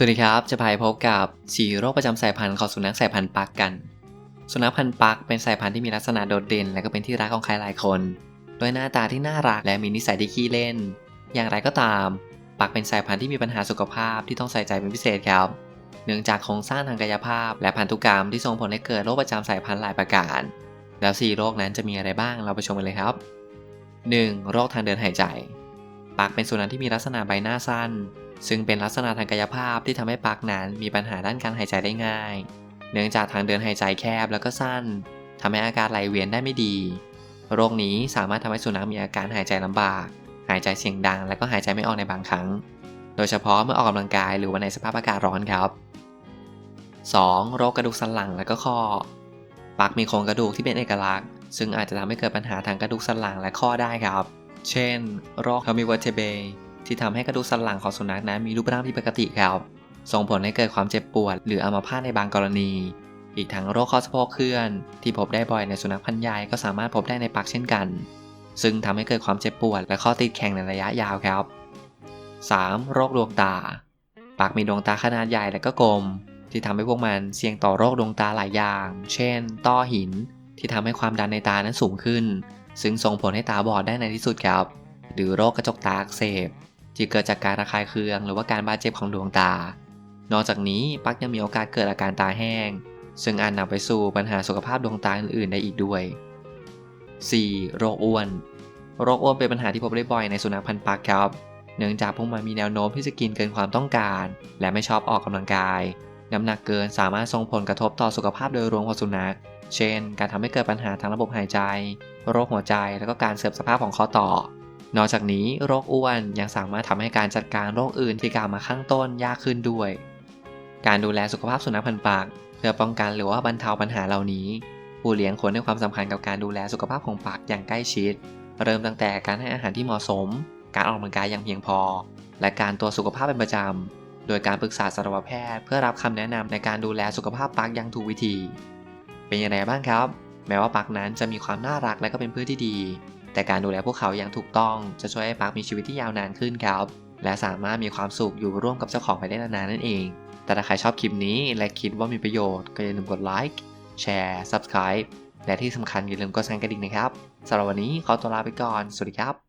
สวัสดีครับ จะพาไปพบกับสี่โรคประจำสายพันธุ์ของสุนัขสายพันธุ์ปักกัน สุนัขพันธุ์ปักเป็นสายพันธุ์ที่มีลักษณะโดดเด่น และก็เป็นที่รักของใครหลายคนด้วยหน้าตาที่น่ารักและมีนิสัยที่ขี้เล่น อย่างไรก็ตาม ปักเป็นสายพันธุ์ที่มีปัญหาสุขภาพที่ต้องใส่ใจเป็นพิเศษครับ เนื่องจากโครงสร้างทางกายภาพ และพันธุกรรมที่ส่งผลให้เกิดโรคประจำสายพันธุ์หลายประการ แล้วสี่โรคนั้นจะมีอะไรบ้างเราไปชมกันเลยครับ 1. โรคทางเดินหายใจ ปักเป็นสุนัขที่มีลักษณะใบหน้าสั้น ซึ่งเป็นลักษณะทางกายภาพที่ทำให้ปักนั้นมีปัญหาด้านการหายใจได้ง่าย เนื่องจากทางเดินหายใจแคบแล้วก็สั้นทำให้อาการไหลเวียนได้ไม่ดี โรคนี้สามารถทำให้สุนัขมีอาการหายใจลำบาก หายใจเสียงดัง และก็หายใจไม่ออกในบางครั้ง โดยเฉพาะเมื่อออกกำลังกายหรือว่าในสภาพอากาศร้อนครับ 2. โรคกระดูกสันหลังและก็ข้อปักมีโครงกระดูกที่เป็นเอกลักษณ์ ซึ่งอาจจะทำให้เกิดปัญหาทางกระดูกสันหลังและข้อได้ครับ เช่น โรค h e r m i v e r t e b r a ที่ทำให้กระดูกสันหลังของสุนัขนั้นมีรูปร่างที่ปกติครับส่งผลให้เกิดความเจ็บปวด หรืออัมาพาตในบางกรณี อีกทั้งโรคข้อสะโพกเคลื่อน ที่พบได้บ่อยในสุนัขพันธุ์ใหญ่ก็สามารถพบได้ในปักเช่นกัน ซึ่งทำให้เกิดความเจ็บปวด และข้อติดแข็งในระยะยาวครับ 3. โรคดวงตาปักมีดวงตาขนาดใหญ่และก็กลม ที่ทำให้พวกมันเสี่ยงต่อโรคดวงตาหลายอย่าง เช่น ต้อหิน ที่ทำให้ความดันในตานั้นสูงขึ้น ซึ่งส่งผลให้ตาบอดได้ในที่สุดครับ หรือโรคกระจกตาอักเสบ ที่เกิดจากการระคายเคืองหรือว่าการบาดเจ็บของดวงตา นอกจากนี้ปักยังมีโอกาสเกิดอาการตาแห้ง ซึ่งอาจนำไปสู่ปัญหาสุขภาพดวงตาอื่นๆได้อีกด้วย 4. โรคอ้วน โรคอ้วนเป็นปัญหาที่พบได้บ่อยในสุนัขพันธุ์ปักครับ เนื่องจากพวกมันมีแนวโน้มที่จะกินเกินความต้องการ และไม่ชอบออกกำลังกาย น้ำหนักเกินสามารถส่งผลกระทบต่อสุขภาพโดยรวมของสุนัข เช่น การทำให้เกิดปัญหาทางระบบหายใจ โรคหัวใจ และก็การเสื่อมสภาพของข้อต่อ นอกจากนี้โรคอ้วนยังสามารถทำให้การจัดการโรคอื่นที่กล่าวมาข้างต้นยากขึ้นด้วย การดูแลสุขภาพสุนัขพันธุ์ปาก เพื่อป้องกันหรือว่าบรรเทาปัญหาเหล่านี้ ผู้เลี้ยงควรให้ความสำคัญกับการดูแลสุขภาพของปากอย่างใกล้ชิด เริ่มตั้งแต่การให้อาหารที่เหมาะสม การออกกำลังกายอย่างเพียงพอ และการตรวจสุขภาพเป็นประจำโดยการปรึกษาสัตวแพทย์ เพื่อรับคำแนะนำในการดูแลสุขภาพปากอย่างถูกวิธี เป็นอยังไงบ้างครับ แม้ว่าปักนั้นจะมีความน่ารักและก็เป็นเพื่อนที่ดี แต่การดูแลพวกเขาอย่างถูกต้องจะช่วยให้ปักมีชีวิตที่ยาวนานขึ้นครับ และสามารถมีความสุขอยู่ร่วมกับเจ้าของไปได้นานๆนั่นเอง แต่ถ้าใครชอบคลิปนี้และคิดว่ามีประโยชน์ก็อย่าลืมกดไลค์แชร์ Subscribe และที่สำคัญอย่าลืมกดสั่นกระดิ่งนะครับสำหรับวันนี้ขอตัวลาไปก่อน สวัสดีครับ